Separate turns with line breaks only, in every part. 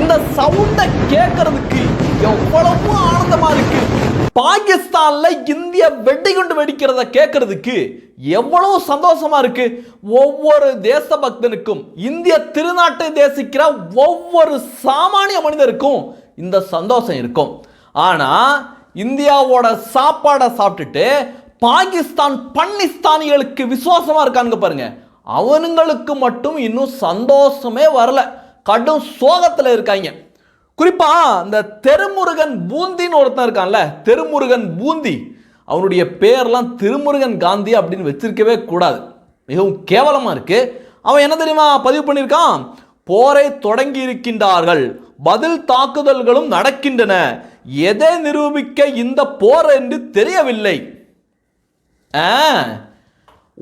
இந்த சவுண்டை கேட்கறதுக்கு எவ்வளவு ஆனந்தமா இருக்கு பாகிஸ்தான்ல இந்திய வெடிகுண்டு வெடிக்கிறத கேட்கறதுக்கு எவ்வளவு சந்தோஷமா இருக்கு ஒவ்வொரு தேசபக்தனுக்கும் இந்திய திருநாட்டை தேசிக்கிற ஒவ்வொரு சாமானிய மனிதருக்கும் இந்த சந்தோஷம் இருக்கும். ஆனா இந்தியாவோட சாப்பாடை சாப்பிட்டுட்டு பாகிஸ்தான் பன்னிஸ்தானிகளுக்கு விசுவாசமா இருக்கானுங்க பாருங்க. அவனுங்களுக்கு மட்டும் இன்னும் சந்தோஷமே வரல. கடும் சோகத்தில் இருக்காங்க. குறிப்பா இந்த தெருமுருகன் பூந்தின்னு ஒருத்தன் இருக்கான்ல தெருமுருகன் பூந்தி. அவனுடைய பேர்லாம் திருமுருகன் காந்தி அப்படின்னு வச்சிருக்கவே கூடாது. மிகவும் கேவலமா இருக்கு. அவன் என்ன தெரியுமா பதிவு பண்ணியிருக்கான்? போரை தொடங்கி இருக்கின்றார்கள். பதில் தாக்குதல்களும் நடக்கின்றன. எதை நிரூபிக்க இந்த போர் என்று தெரியவில்லை. ஆ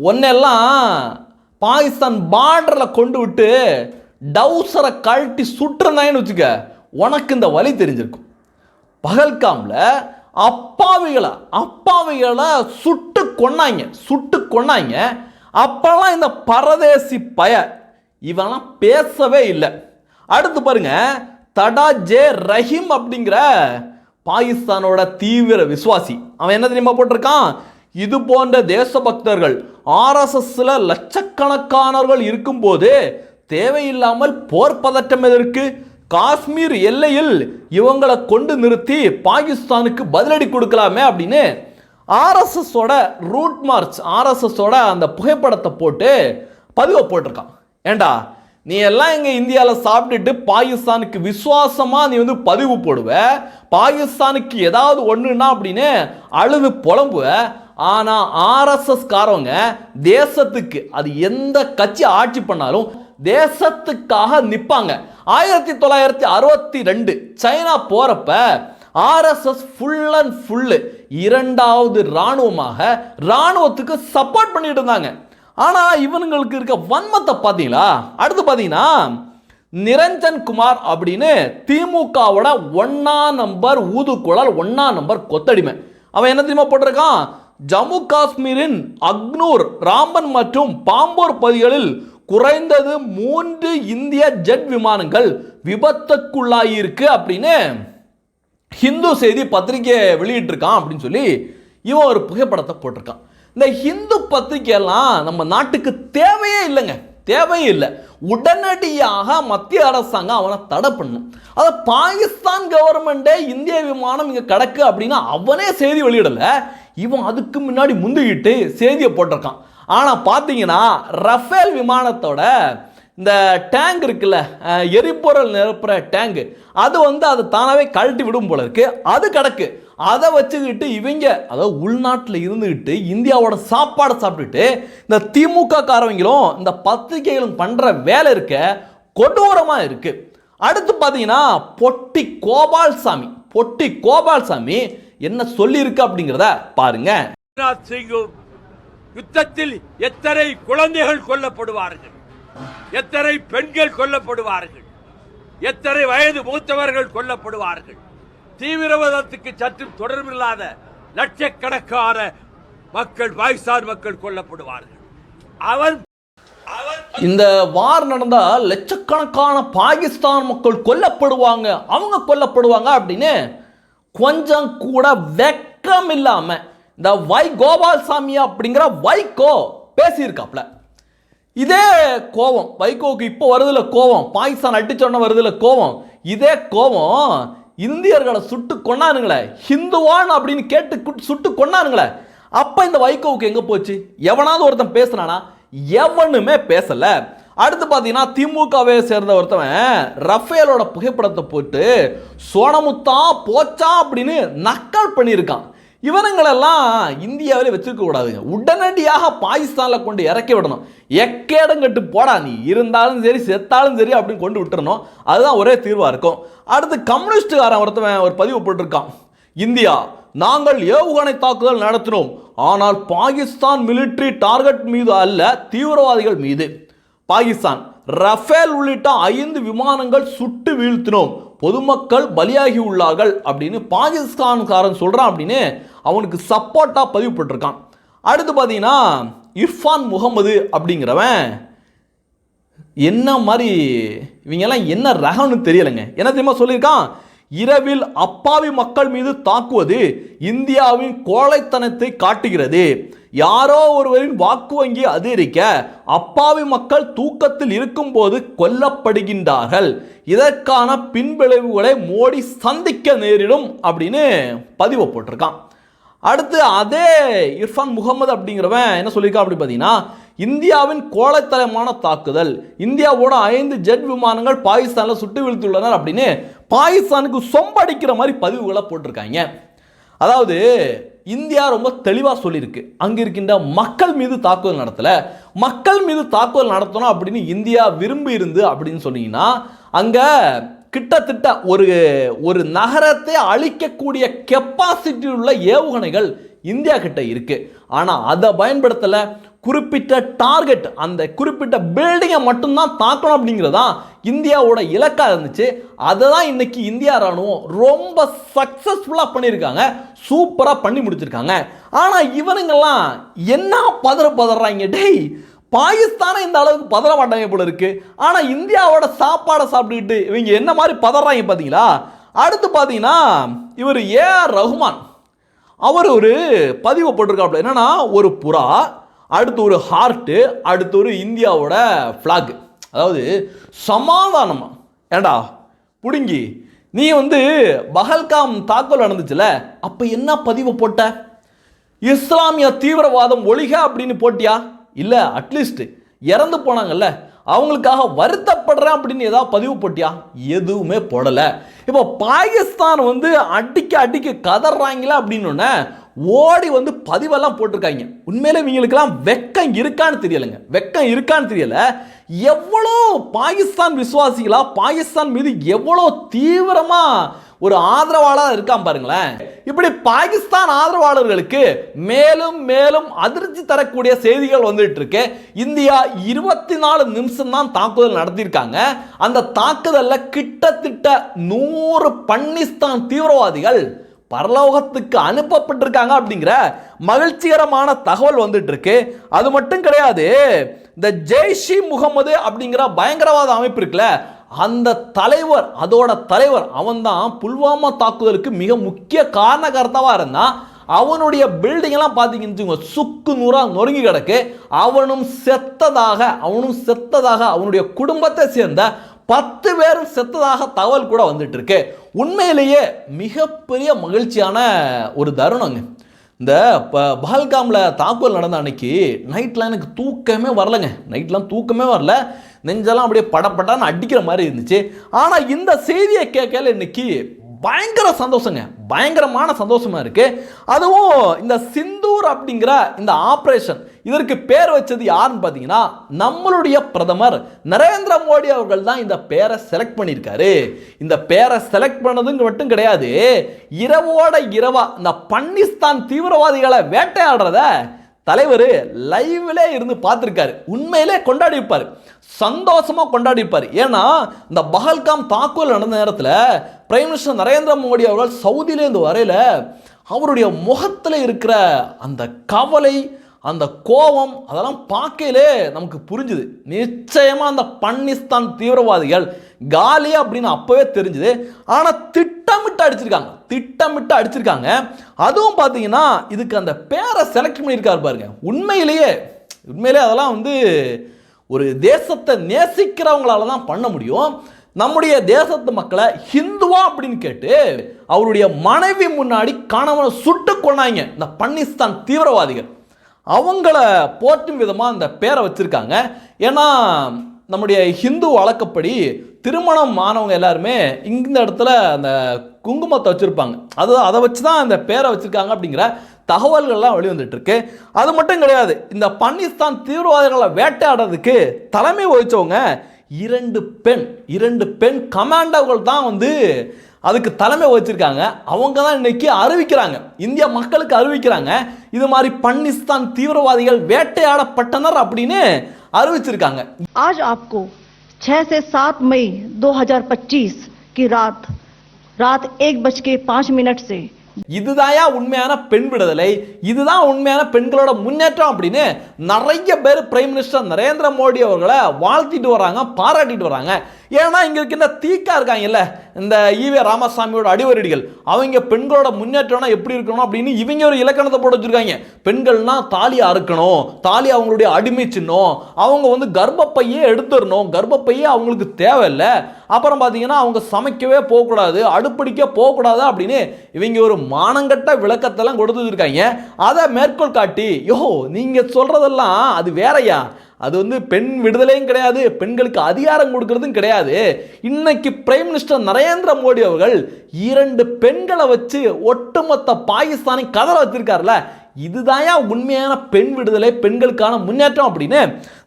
ஒன்னெல்லாம் பாகிஸ்தான் பார்டரில் கொண்டு விட்டு டவுசரை கழட்டி சுற்றுனாயின்னு வச்சுக்க உனக்கு இந்த வழி தெரிஞ்சிருக்கும். பகல்காமில் அப்பாவிகளை அப்பாவிகளை சுட்டு கொன்னாங்க சுட்டு கொன்னாங்க. அப்போல்லாம் இந்த பரதேசி பய இவெல்லாம் பேசவே இல்லை. அடுத்து பாருங்க தடா ஜே ரஹீம் அப்படிங்கிற பாகிஸ்தானோட தீவிர விசுவாசி. அவன் என்ன தெரியுமா போட்டிருக்கான்? இது போன்ற தேசபக்தர்கள் ஆர்எஸ்எஸ்ல லட்சக்கணக்கானவர்கள் இருக்கும்போது தேவையில்லாமல் போர் பதட்டம் எதற்கு? காஷ்மீர் எல்லையில் இவங்களை கொண்டு நிறுத்தி பாகிஸ்தானுக்கு பதிலடி கொடுக்கலாமே அப்படின்னு ஆர்எஸ்எஸோட ரூட் மார்ச் ஆர்எஸ்எஸோட அந்த புகைப்படத்தை போட்டு பதிவை போட்டிருக்கான். ஏண்டா? நீ எல்லாம் இங்கே இந்தியாவில் சாப்பிட்டுட்டு பாகிஸ்தானுக்கு விசுவாசமாக நீ வந்து பதிவு போடுவ? பாகிஸ்தானுக்கு ஏதாவது ஒன்றுனா அப்படின்னு அழுது புலம்புவ. ஆனால் ஆர்எஸ்எஸ்காரவங்க தேசத்துக்கு அது எந்த கட்சி ஆட்சி பண்ணாலும் தேசத்துக்காக நிற்பாங்க ஆயிரத்தி தொள்ளாயிரத்தி அறுபத்தி ரெண்டு சைனா போறப்ப ஆர்எஸ்எஸ் ஃபுல் அண்ட் ஃபுல்லு இரண்டாவது இராணுவமாக இராணுவத்துக்கு சப்போர்ட் பண்ணிட்டு இருந்தாங்க. ஆனால் இவனுங்களுக்கு இருக்க வன்மத்தை பார்த்தீங்களா? அடுத்து பார்த்தீங்கன்னா நிரஞ்சன் குமார் அப்படின்னு திமுகவோட ஒன்னா நம்பர் ஊதுகுழல் ஒன்னா நம்பர் கொத்தடிமை. அவன் என்ன தெரியுமா போட்டிருக்கான்? ஜம்மு காஷ்மீரின் அக்னூர் ராம்பன் மற்றும் பாம்பூர் பகுதிகளில் குறைந்தது மூன்று இந்திய ஜெட் விமானங்கள் விபத்துக்குள்ளாயிருக்கு அப்படின்னு ஹிந்து செய்தி பத்திரிகை வெளியிட்டிருக்கான் அப்படின்னு சொல்லி இவன் ஒரு புகைப்படத்தை போட்டிருக்கான். இந்த ஹிந்து பத்திரிகையெல்லாம் நம்ம நாட்டுக்கு தேவையே இல்லைங்க. தேவையே இல்லை. உடனடியாக மத்திய அரசாங்கம் அவனை தடை பண்ணும். அதை பாகிஸ்தான் கவர்மெண்ட்டே இந்திய விமானம் இங்கே கிடக்கு அப்படின்னா அவனே செய்தி வெளியிடலை. இவன் அதுக்கு முன்னாடி முந்திக்கிட்டு செய்தியை போட்டிருக்கான். ஆனால் பார்த்தீங்கன்னா ரஃபேல் விமானத்தோட இந்த டேங்க் இருக்குல்ல எரிபொருள் நிரப்புற டேங்க் அது வந்து அதை தானாகவே கழட்டி விடும் போல இருக்கு. அது கிடக்கு. அதை வச்சுக்கிட்டு இவங்க அதாவது உள்நாட்டில் இருந்துக்கிட்டு இந்தியாவோட சாப்பாடை சாப்பிட்டுட்டு இந்த திமுக காரவங்களும் இந்த பத்திரிகைகளும் பண்ணுற வேலை இருக்க கொடூரமாக இருக்கு. அடுத்து பார்த்தீங்கன்னா பொட்டி கோபால்சாமி. பொட்டி கோபால்சாமி என்ன சொல்லியிருக்கு அப்படிங்கிறத பாருங்க.
ராஜ்நாத் யுத்தத்தில் எத்தனை குழந்தைகள் கொல்லப்படுவார்கள்? எத்தனை பெண்கள் கொல்லப்படுவார்கள்? எத்தனை வயது மூத்தவர்கள் கொல்லப்படுவார்கள்? தீவிரவாதத்துக்கு சற்றும் தொடர்பில்லாத லட்சக்கணக்கான மக்கள் பாகிஸ்தான் மக்கள் கொல்லப்படுவார்கள். அவன்
இந்த வார் நடந்தால் லட்சக்கணக்கான பாகிஸ்தான் மக்கள் கொல்லப்படுவாங்க அவங்க கொல்லப்படுவாங்க அப்படின்னு கொஞ்சம் கூட வெக்கம் இல்லாமல் இந்த வை கோபால்சாமி அப்படிங்கிற வைகோ பேசியிருக்காப்ல இதே கோவம் வைகோவுக்கு இப்போ வருதுல கோவம் பாகிஸ்தான் அடிச்சோன்ன வருதுல கோவம் இதே கோவம் இந்தியர்களை சுட்டு கொன்னானுங்களே ஹிந்துவான் அப்படின்னு கேட்டு சுட்டு கொண்டானுங்களே அப்போ இந்த வைகோவுக்கு எங்கே போச்சு? எவனாவது ஒருத்தன் பேசுனானா? எவனுமே பேசலை. அடுத்து பார்த்தீங்கன்னா திமுகவை சேர்ந்த ஒருத்தவன் ரஃபேலோட புகைப்படத்தை போட்டு சோனமுத்தா போச்சா அப்படின்னு நக்கல் பண்ணியிருக்கான். இவனுங்களெல்லாம் இந்தியாவிலே வச்சிருக்க கூடாதுங்க. உடனடியாக பாகிஸ்தானில் கொண்டு இறக்கி விடணும். எக்கேடங்கட்டு போடா. நீ இருந்தாலும் சரி செத்தாலும் சரி அப்படின்னு கொண்டு விட்டுறணும். அதுதான் ஒரே தீர்வாக இருக்கும். அடுத்து கம்யூனிஸ்டுக்காரன் ஒருத்தவன் ஒரு பதிவு போட்டிருக்கான். இந்தியா நாங்கள் ஏவுகணை தாக்குதல் நடத்தினோம். ஆனால் பாகிஸ்தான் மிலிட்டரி டார்கெட் மீது அல்ல தீவிரவாதிகள் மீது. பாகிஸ்தான் ரஃபேல் உள்ளிட்ட ஐந்து விமானங்கள் சுட்டு வீழ்த்தினோம். பொதுமக்கள் பலியாகி உள்ளார்கள் அப்படின்னு பாகிஸ்தான்காரன் சொல்கிறான் அப்படின்னு அவனுக்கு சப்போர்ட்டாக பதிவு போட்டிருக்கான். அடுத்து பார்த்தீங்கன்னா இர்ஃபான் முகமது அப்படிங்கிறவன் என்ன மாதிரி இவங்கெல்லாம் என்ன ரகம்னு தெரியலைங்க. என்ன தெரியுமா சொல்லியிருக்கான்? இரவில் அப்பாவி மக்கள் மீது தாக்குவது இந்தியாவின் கோழைத்தனத்தை காட்டுகிறது. யாரோ ஒருவரின் வாக்கு வங்கி அதிகரிக்க அப்பாவி மக்கள் தூக்கத்தில் இருக்கும்போது கொல்லப்படுகின்றார்கள். இதற்கான பின்விளைவுகளை மோடி சந்திக்க நேரிடும் அப்படின்னு பதிவை போட்டிருக்கான். அடுத்து அதே இர்ஃபான் முகமது அப்படிங்கிறவன் என்ன சொல்லியிருக்கான் அப்படின்னு பார்த்தீங்கன்னா இந்தியாவின் கோழைத்தனமான தாக்குதல். இந்தியாவோட ஐந்து ஜெட் விமானங்கள் பாகிஸ்தானில் சுட்டு வீழ்த்துள்ளனர் அப்படின்னு பாகிஸ்தானுக்கு சொம்படிக்கிற மாதிரி பதிவுகளை போட்டிருக்காங்க. அதாவது இந்தியா ரொம்ப தெளிவாக சொல்லியிருக்கு. அங்கே இருக்கின்ற மக்கள் மீது தாக்குதல் நடத்தலை. மக்கள் மீது தாக்குதல் நடத்தணும் அப்படின்னு இந்தியா விரும்பி இருந்து அப்படின்னு சொன்னீங்கன்னா அங்கே கிட்டத்தட்ட ஒரு ஒரு நகரத்தை அழிக்கக்கூடிய கெப்பாசிட்டி உள்ள ஏவுகணைகள் இந்தியா கிட்ட இருக்குது ஆனால் அதை பயன்படுத்தலை குறிப்பிட்ட டார்கெட் அந்த குறிப்பிட்ட பில்டிங்கை மட்டும்தான் தாக்கணும் அப்படிங்கிறதா இந்தியாவோட இலக்காக இருந்துச்சு. அதை தான் இன்னைக்கு இந்தியா ராணுவம் ரொம்ப சக்ஸஸ்ஃபுல்லாக பண்ணியிருக்காங்க. சூப்பராக பண்ணி முடிச்சிருக்காங்க. ஆனால் இவனுங்கெல்லாம் என்ன பதற பதறாங்க? டேய் பாகிஸ்தானை இந்த அளவுக்கு பதற மாட்டாங்க போல இருக்கு. ஆனால் இந்தியாவோட சாப்பாடை சாப்பிட்டுக்கிட்டு இவங்க என்ன மாதிரி பதறாங்க பார்த்தீங்களா அடுத்து பார்த்தீங்கன்னா இவர் ஏ ஆர் ரஹ்மான் அவர் ஒரு பதிவு போட்டிருக்காப்புல. என்னென்னா ஒரு புறா அடுத்து ஒரு ஹார்ட்டு அடுத்து ஒரு இந்தியாவோட ஃப்ளாக் அதாவது சமாதானம். ஏண்டா புடுங்கி நீ வந்து பஹல்காம் தாக்குதல் நடந்துச்சுல அப்போ என்ன பதிவு போட்ட? இஸ்லாமிய தீவிரவாதம் ஒழிக அப்படின்னு போட்டியா? இல்லை அட்லீஸ்ட் இறந்து போனாங்கல்ல. அவங்களுக்காக வருத்தப்படுறேன் அப்படின்னு ஏதாவது பதிவு போட்டியா? எதுவுமே போடலை. இப்போ பாகிஸ்தான் வந்து அடிக்க அடிக்க கதறாங்களா அப்படின்னு ஓடி வந்து பதிவெல்லாம் போட்டிருக்காங்க. உண்மையிலே இவங்களுக்கெல்லாம் வெக்கம் இருக்கான்னு தெரியலைங்க. வெக்கம் இருக்கான்னு தெரியலை. எவ்வளோ பாகிஸ்தான் விசுவாசிகளா பாகிஸ்தான் மீது எவ்வளோ தீவிரமாக ஒரு ஆதரவாளராக இருக்கான் பாருங்களேன். இப்படி பாகிஸ்தான் ஆதரவாளர்களுக்கு மேலும் மேலும் அதிர்ச்சி தரக்கூடிய செய்திகள் வந்துட்டு இருக்கு இந்தியா இருபத்தி நாலு நிமிஷம் தான் தாக்குதல் நடத்தியிருக்காங்க. அந்த தாக்குதல்ல கிட்டத்தட்ட நூறு பன்னிஸ்தான் தீவிரவாதிகள் பரலோகத்துக்கு அனுப்பப்பட்டிருக்காங்க அப்படிங்கிற மகிழ்ச்சிகரமான தகவல் வந்துட்டு இருக்கு அது மட்டும் கிடையாது இந்த ஜெய்ஷி முகமது அப்படிங்கிற பயங்கரவாத அமைப்பு இருக்குல்ல அந்த தலைவர் அதோட தலைவர் அவன்தான் புல்வாமா தாக்குதலுக்கு மிக முக்கிய காரணகர்த்தாவாக இருந்தான் அவனுடைய பில்டிங் எல்லாம் பார்த்தீங்கன்னு வச்சுக்கோங்க, சுக்கு நூறாக நொறுங்கி கிடக்கு. அவனும் செத்ததாக அவனும் செத்ததாக அவனுடைய குடும்பத்தை சேர்ந்த பத்து பேரும் செத்ததாக தகவல் கூட வந்துட்டு இருக்கு உண்மையிலேயே மிகப்பெரிய மகிழ்ச்சியான ஒரு தருணங்க. இந்த இப்போ பஹல்காமில் தாக்குதல் நடந்த அன்னைக்கு நைட்லாம் எனக்கு தூக்கமே வரலங்க. நைட்லாம் தூக்கமே வரல. நெஞ்செல்லாம் அப்படியே படப்படான்னு அடிக்கிற மாதிரி இருந்துச்சு. ஆனால் இந்த செய்தியை கேட்கல இன்னைக்கு பயங்கர சந்தோஷங்க. பயங்கரமான சந்தோஷமாக இருக்குது அதுவும் இந்த சிந்தூர் அப்படிங்கிற இந்த ஆப்ரேஷன் இதற்கு பேர் வச்சது யாருன்னு பார்த்தீங்கன்னா நம்மளுடைய பிரதமர் நரேந்திர மோடி அவர்கள் தான் இந்த பேரை செலக்ட் பண்ணியிருக்காரு. இந்த பேரை செலக்ட் பண்ணதுங்க மட்டும் கிடையாது இரவோட இரவா இந்த பன்னிஸ்தான் தீவிரவாதிகளை வேட்டையாடுறத தலைவர் லைவ்ல இருந்து பார்த்துருக்காரு. உண்மையிலே கொண்டாடி இருப்பார் சந்தோஷமா கொண்டாடி இருப்பார் ஏன்னா இந்த பஹல்காம் தாக்குதல் நடந்த நேரத்தில் பிரைம் மினிஸ்டர் நரேந்திர மோடி அவர்கள் சவுதியிலேருந்து வரையில அவருடைய முகத்தில் இருக்கிற அந்த கவலை அந்த கோபம் அதெல்லாம் பார்க்கையிலே நமக்கு புரிஞ்சுது. நிச்சயமாக அந்த பன்னிஸ்தான் தீவிரவாதிகள் காலி அப்படின்னு அப்போவே தெரிஞ்சுது. ஆனால் திட்டமிட்டு அடிச்சிருக்காங்க. திட்டமிட்டு அடிச்சிருக்காங்க. அதுவும் பார்த்தீங்கன்னா இதுக்கு அந்த பேரை செலக்ட் பண்ணியிருக்காரு பாருங்க. உண்மையிலேயே உண்மையிலே அதெல்லாம் வந்து ஒரு தேசத்தை நேசிக்கிறவங்களால தான் பண்ண முடியும். நம்முடைய தேசத்து மக்களை ஹிந்துவா அப்படின்னு கேட்டு அவருடைய மனைவி முன்னாடி கணவனை சுட்டு கொண்டாங்க இந்த பன்னிஸ்தான் தீவிரவாதிகள். அவங்கள போற்றும் விதமாக அந்த பேரை வச்சுருக்காங்க. ஏன்னா நம்முடைய ஹிந்து வழக்கப்படி திருமணம் ஆனவங்க எல்லாருமே இந்த இடத்துல அந்த குங்குமத்தை வச்சுருப்பாங்க. அது அதை வச்சு தான் அந்த பேரை வச்சுருக்காங்க அப்படிங்கிற தகவல்கள்லாம் வெளிவந்துட்டுருக்கு. அது மட்டும் கிடையாது இந்த பன்னிஸ்தான் தீவிரவாதிகளை வேட்டையாடுறதுக்கு தலைமை வகிச்சவங்க இரண்டு பெண் இரண்டு பெண் கமாண்டோகள் தான் வந்து அதுக்கு தலைமை வச்சிருக்காங்க அவங்க தான் இன்னைக்கு அறிவிக்கிறாங்க இந்திய மக்களுக்கு அறிவிக்கிறாங்க இது மாதிரி பன்னிஸ்தான் தீவிரவாதிகள் வேட்டையாடப்பட்டனர் அப்படின்னு அறிவிச்சிருக்காங்க
आज आपको 6 से 7 मई 2025 की रात रात एक बज के पाँच मिनट से
இதுதாயா உண்மையான பெண் விடுதலை இதுதான் உண்மையான பெண்களோட முன்னேற்றம் அப்படின்னு நிறைய பேர் பிரைம் மினிஸ்டர் நரேந்திர மோடி அவர்களை வாழ்த்திட்டு வராங்க பாராட்டிட்டு வராங்க ஏன்னா இங்கே இருக்கின்ற தீக்கா இருக்காங்கல்ல இந்த ஈவே ராமசாமியோட அடிவரடிகள். அவங்க பெண்களோட முன்னேற்றம்னா எப்படி இருக்கணும் அப்படின்னு இவங்க ஒரு இலக்கணத்தை போட்டு வச்சிருக்காங்க. பெண்கள்னா தாலி அறுக்கணும் தாலி அவங்களுடைய அடிமை சின்னம் அவங்க வந்து கர்ப்பப்பையே எடுத்துடணும் கர்ப்பப்பையே அவங்களுக்கு தேவையில்லை. அப்புறம் பார்த்தீங்கன்னா அவங்க சமைக்கவே போகக்கூடாது அடுப்படிக்க போகக்கூடாது அப்படின்னு இவங்க ஒரு மானங்கட்ட விளக்கத்தெல்லாம் கொடுத்து அதை மேற்கோள் காட்டி யோ நீங்கள் சொல்கிறதெல்லாம் அது வேறயா? அது வந்து பெண் விடுதலையும் கிடையாது பெண்களுக்கு அதிகாரம் கொடுக்கறதும் கிடையாது. இன்னைக்கு பிரைம் மினிஸ்டர் நரேந்திர மோடி அவர்கள் இரண்டு பெண்களை வச்சு ஒட்டுமொத்த பாகிஸ்தானை கதற வச்சிருக்காருல இதுதாயா உண்மையான பெண் விடுதலை பெண்களுக்கான முன்னேற்றம் அப்படின்னு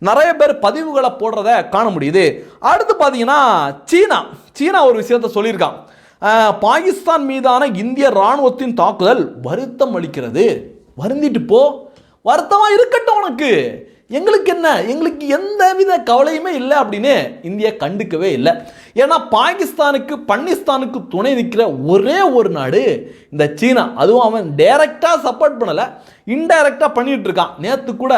நிறைய பேர் பதிவுகளை போடுறத காண முடியுது. அடுத்து பார்த்தீங்கன்னா சீனா. சீனா ஒரு விஷயத்த சொல்லியிருக்கான். பாகிஸ்தான் மீதான இந்திய ராணுவத்தின் தாக்குதல் வருத்தம் அளிக்கிறது. வருந்திட்டு போ. வருத்தமாக இருக்கட்டும் உனக்கு. எங்களுக்கு என்ன? எங்களுக்கு எந்த வித கவலையுமே இல்லை அப்படின்னு இந்தியா கண்டுக்கவே இல்லை. ஏன்னா பாகிஸ்தானுக்கு பன்னிஸ்தானுக்கு துணை நிற்கிற ஒரே ஒரு நாடு இந்த சீனா. அதுவும் அவன் டைரக்டாக சப்போர்ட் பண்ணலை. இன்டைரக்டாக பண்ணிட்டு இருக்கான் நேற்று கூட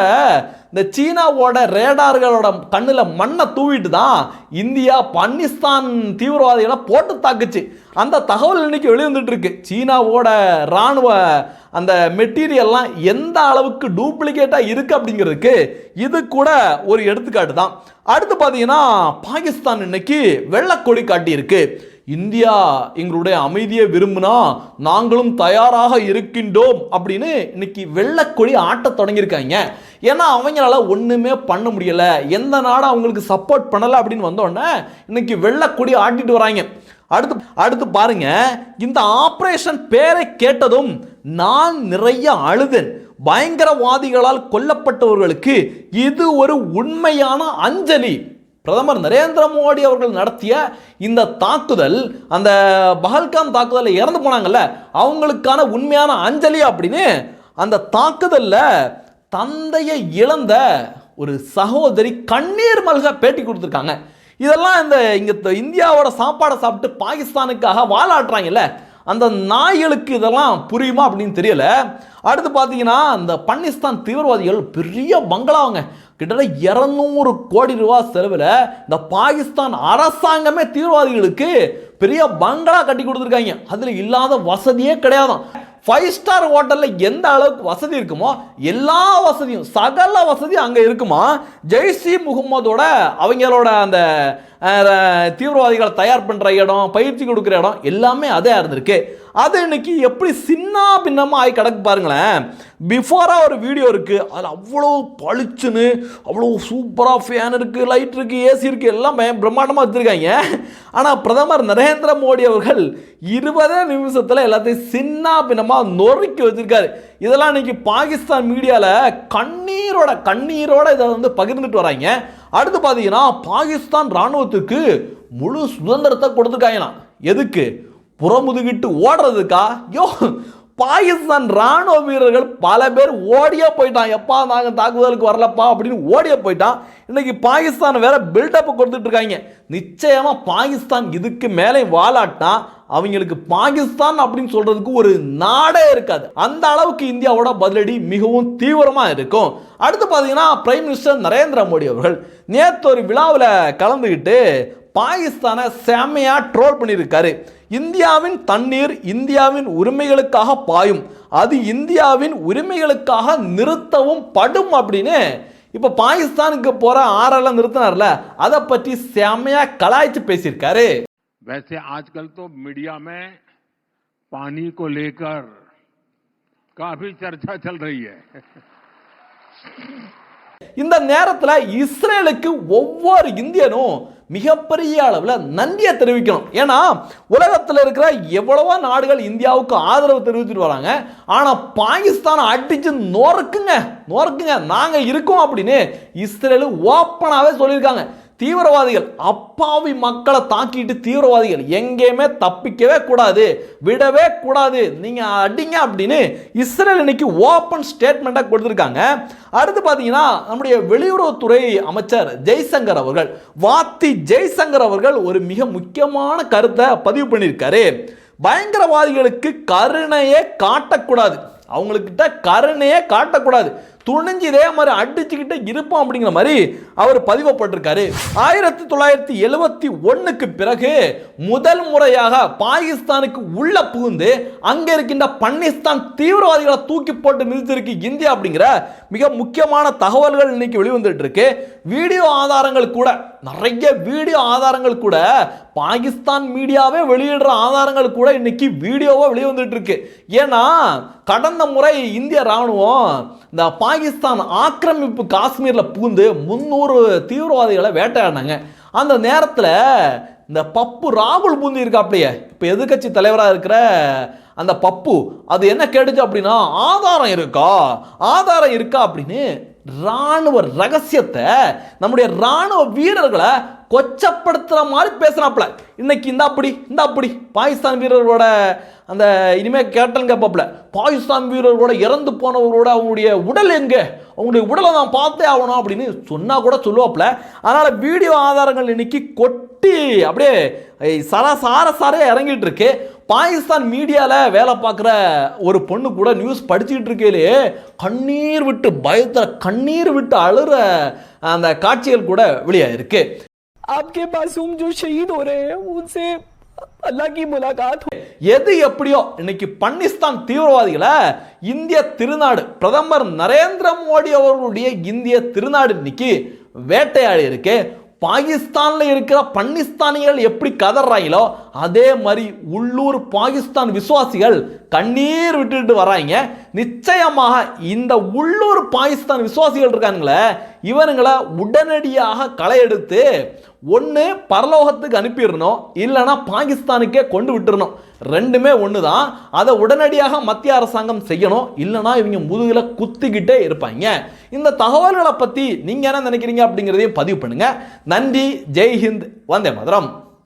இந்த சீனாவோட ரேடார்களோட கண்ணில் மண்ணை தூவிட்டு தான் இந்தியா பாகிஸ்தான் தீவிரவாதிகளை போட்டு தாக்குச்சு. அந்த தகவல் இன்னைக்கு வெளிவந்துட்டுருக்கு. சீனாவோட ராணுவ அந்த மெட்டீரியல்லாம் எந்த அளவுக்கு டூப்ளிகேட்டாக இருக்கு அப்படிங்கிறதுக்கு இது கூட ஒரு எடுத்துக்காட்டு தான் அடுத்து பார்த்தீங்கன்னா பாகிஸ்தான் இன்னைக்கு வெள்ளக்கொடி காட்டியிருக்கு. இந்தியா எங்களுடைய அமைதியை விரும்புனா நாங்களும் தயாராக இருக்கின்றோம் அப்படின்னு இன்னைக்கு வெள்ளக்கொடி ஆட்டத் தொடங்கியிருக்காங்க. ஏன்னா அவங்களால ஒன்றுமே பண்ண முடியலை. எந்த நாடும் அவங்களுக்கு சப்போர்ட் பண்ணலை அப்படின்னு வந்தோடனே இன்னைக்கு வெள்ளக்கொடி ஆட்டிட்டு வராங்க. அடுத்து அடுத்து பாருங்க. இந்த ஆப்ரேஷன் பேரை கேட்டதும் நான் நிறைய அழுதேன். பயங்கரவாதிகளால் கொல்லப்பட்டவர்களுக்கு இது ஒரு உண்மையான அஞ்சலி. பிரதமர் நரேந்திர மோடி அவர்கள் நடத்திய இந்த தாக்குதல் அந்த பஹல்காம் தாக்குதலில் இறந்து போனாங்கல்ல அவங்களுக்கான உண்மையான அஞ்சலி அப்படின்னு அந்த தாக்குதலில் தந்தையை இழந்த ஒரு சகோதரி கண்ணீர் மல்க பேட்டி கொடுத்துருக்காங்க. இதெல்லாம் இந்த இங்கே இந்தியாவோட சாப்பாடை சாப்பிட்டு பாகிஸ்தானுக்காக வாழாட்டுறாங்கல்ல அந்த நாய்களுக்கு இதெல்லாம் புரியுமா அப்படின்னு தெரியல. அடுத்து பார்த்தீங்கன்னா அந்த பன்னிஸ்தான் தீவிரவாதிகள் பெரிய பங்களாவங்க கிட்டத்தட்ட இரநூறு கோடி ரூபா செலவில் இந்த பாகிஸ்தான் அரசாங்கமே தீவிரவாதிகளுக்கு பெரிய பங்களா கட்டி கொடுத்துருக்காங்க. அதில் இல்லாத வசதியே கிடையாது ஃபைவ் ஸ்டார் ஹோட்டலில் எந்த அளவுக்கு வசதி இருக்குமோ எல்லா வசதியும் சகல வசதியும் அங்கே இருக்குமா? ஜெய்சி முகமதோட அவங்களோட அந்த தீவிரவாதிகளை தயார் பண்ணுற இடம் பயிற்சி கொடுக்குற இடம் எல்லாமே அதே இருந்திருக்கு. அது இன்னைக்கு எப்படி சின்ன பின்னமாக ஆகி கிடக்கு பாருங்களேன். பிஃபோராக ஒரு வீடியோ இருக்குது அதில் அவ்வளோ பளிச்சுன்னு அவ்வளோ சூப்பராக ஃபேன் இருக்குது லைட் இருக்குது ஏசி இருக்குது எல்லாம் பிரம்மாண்டமாக வச்சுருக்காங்க. ஆனால் பிரதமர் நரேந்திர மோடி அவர்கள் இருபதே நிமிஷத்தில் எல்லாத்தையும் சின்ன பின்னமாக நொறுக்கி வச்சுருக்காரு. இதெல்லாம் இன்னைக்கு பாகிஸ்தான் மீடியாவில் கண்ணீரோட கண்ணீரோட இதை வந்து பகிர்ந்துட்டு வராங்க. அடுத்து பார்த்தீங்கன்னா பாகிஸ்தான் ராணுவத்துக்கு முழு சுதந்திரத்தை கொடுத்துருக்காங்களாம். எதுக்கு? புறமுதுகிட்டு ஓடுறதுக்கா? யோ பாகிஸ்தான் ராணுவ வீரர்கள் பல பேர் ஓடியே போயிட்டான். எப்பா நாங்கள் தாக்குதலுக்கு வரலப்பா அப்படின்னு ஓடியே போயிட்டான். இன்னைக்கு பாகிஸ்தான் வேற பில்டப் கொடுத்துட்டு இருக்காங்க. நிச்சயமா பாகிஸ்தான் இதுக்கு மேலே வாலாட்டினா அவங்களுக்கு பாகிஸ்தான் அப்படின்னு சொல்றதுக்கு ஒரு நாடே இருக்காது. அந்த அளவுக்கு இந்தியாவோட பதிலடி மிகவும் தீவிரமா இருக்கும். அடுத்து பார்த்தீங்கன்னா பிரைம் மினிஸ்டர் நரேந்திர மோடி அவர்கள் நேற்று ஒரு விழாவில் கலந்துக்கிட்டு பாகிஸ்தானை செம்மையா ட்ரோல் பண்ணியிருக்காரு. இந்தியாவின் தண்ணீர் இந்தியாவின் உரிமைகளுக்காக பாயும் அது இந்தியாவின் உரிமைகளுக்காக நிறுத்தவும் படும் அப்படின்னு இப்போ பாகிஸ்தானுக்கு போற ஆறெல்லாம் நிறுத்தினார்ல அதை பற்றி செம்மையா கலாய்ச்சி பேசியிருக்காரு
वैसे आजकल तो मीडिया में पानी को लेकर काफी चर्चा चल रही है
இந்த நேரத்தில் இஸ்ரேலுக்கு ஒவ்வொரு இந்தியனும் மிகப்பெரிய அளவில் நன்றியை தெரிவிக்கணும். ஏன்னா உலகத்தில் இருக்கிற எவ்வளவோ நாடுகள் இந்தியாவுக்கு ஆதரவு தெரிவிச்சுட்டு வராங்க. ஆனால் பாகிஸ்தானை அடிச்சு நொறுக்குங்க. நொறுக்குங்க. நாங்கள் இருக்கோம் அப்படின்னு இஸ்ரேலு ஓப்பனாகவே சொல்லியிருக்காங்க. தீவிரவாதிகள் அப்பாவி மக்களை தாக்கிட்டு தீவிரவாதிகள். எங்கேயுமே தப்பிக்கவே கூடாது விடவே கூடாது. நீங்கள் அடிங்க அப்படின்னு இஸ்ரேல் இன்னைக்கு ஓப்பன் ஸ்டேட்மெண்ட்டாக கொடுத்துருக்காங்க. அடுத்து பார்த்தீங்கன்னா நம்முடைய வெளியுறவுத்துறை அமைச்சர் ஜெய்சங்கர் அவர்கள் வாத்தி ஜெய்சங்கர் அவர்கள் ஒரு மிக முக்கியமான கருத்தை பதிவு பண்ணியிருக்காரு. பயங்கரவாதிகளுக்கு கருணையே காட்டக்கூடாது. அவங்கக்கிட்ட கருணையே காட்டக்கூடாது. துணிஞ்சு இதே மாதிரி அடிச்சுக்கிட்டு இருப்போம் அப்படிங்கிற மாதிரி அவர் பதிவப்பட்டிருக்காரு. ஆயிரத்தி தொள்ளாயிரத்தி எழுபத்தி ஒன்றுக்கு பிறகு முதல் முறையாக பாகிஸ்தானுக்கு உள்ள புகுந்து அங்க இருக்கின்ற பன்னிஸ்தான் தீவிரவாதிகளை தூக்கி போட்டு நிறுத்திருக்கு இந்தியா அப்படிங்கிற மிக முக்கியமான தகவல்கள் இன்னைக்கு வெளிவந்துட்டு இருக்கு வீடியோ ஆதாரங்கள் கூட நிறைய வீடியோ ஆதாரங்கள் கூட பாகிஸ்தான் மீடியாவே வெளியிடுற ஆதாரங்கள் கூட இன்னைக்கு வீடியோவாக வெளிவந்துட்டு இருக்கு ஏன்னா கடந்த முறை இந்திய ராணுவம் இந்த பாகிஸ்தான் ஆக்கிரமிப்பு காஷ்மீரில் பூந்து முந்நூறு தீவிரவாதிகளை வேட்டையாடினாங்க. அந்த நேரத்தில் இந்த பப்பு ராகுல் பூந்தி இருக்காப்லையே. இப்போ எதிர்கட்சி தலைவராக இருக்கிற அந்த பப்பு அது என்ன கேட்டுச்சு அப்படின்னா ஆதாரம் இருக்கா? ஆதாரம் இருக்கா? அப்படின்னு ராணுவ ரகசியத்தை நம்முடைய ராணுவ வீரர்களை கொச்சப்படுத்துகிற மாதிரி பேசுகிறாப்புல இன்னைக்கு இந்த அப்படி இந்த அப்படி. பாகிஸ்தான் வீரர்களோட அந்த இனிமேல் கேட்டல் கேட்பாப்புல பாகிஸ்தான் வீரர்களோட இறந்து போனவர்களோட அவங்களுடைய உடல் எங்கே? அவங்களுடைய உடலை நான் பார்த்தே ஆகணும் அப்படின்னு சொன்னால் கூட சொல்லுவாப்புல அதனால் வீடியோ ஆதாரங்கள் இன்னைக்கு கொட்டி அப்படியே ஐ, சார சாரே இறங்கிட்டு இருக்கு பாகிஸ்தான் மீடியாவில் வேலை பார்க்குற ஒரு பொண்ணு கூட நியூஸ் படிச்சுக்கிட்டு இருக்கையிலே கண்ணீர் விட்டு பயத்தில் கண்ணீர் விட்டு அழுற அந்த காட்சிகள் கூட வெளியாயிருக்கு.
आपके मासूम जो शहीद हो रहे हैं उनसे अल्लाह की मुलाकात हो
எது எப்படியோ இன்னைக்கு பன்னிஸ்தான் தீவிரவாதிகளை இந்திய திருநாடு பிரதமர் நரேந்திர மோடி அவர்களுடைய இந்திய திருநாடு இன்னைக்கு வேட்டையாடி இருக்கு பாகிஸ்தான்ல இருக்கிற பன்னிஸ்தானிகள் எப்படி கதறாங்களோ அதே மாதிரி உள்ளூர் பாகிஸ்தான் விசுவாசிகள் கண்ணீர் விட்டுட்டு வராங்க. நிச்சயமாக இந்த உள்ளூர் பாகிஸ்தான் விசுவாசிகள் இருக்காங்களே இவனுங்களை உடனடியாக களை எடுத்து ஒன்று பரலோகத்துக்கு அனுப்பிடணும் இல்லைன்னா பாகிஸ்தானுக்கே கொண்டு விட்டுறணும். ரெண்டுமே ஒன்று தான் அதை உடனடியாக மத்திய அரசாங்கம் செய்யணும் இல்லைன்னா இவங்க முதுகில் குத்திக்கிட்டே இருப்பாங்க. இந்த தகவல்களை பற்றி நீங்கள் என்ன நினைக்கிறீங்க அப்படிங்கிறதையும் பதிவு பண்ணுங்கள் நன்றி ஜெய்ஹிந்த் வந்தே மதுரம்.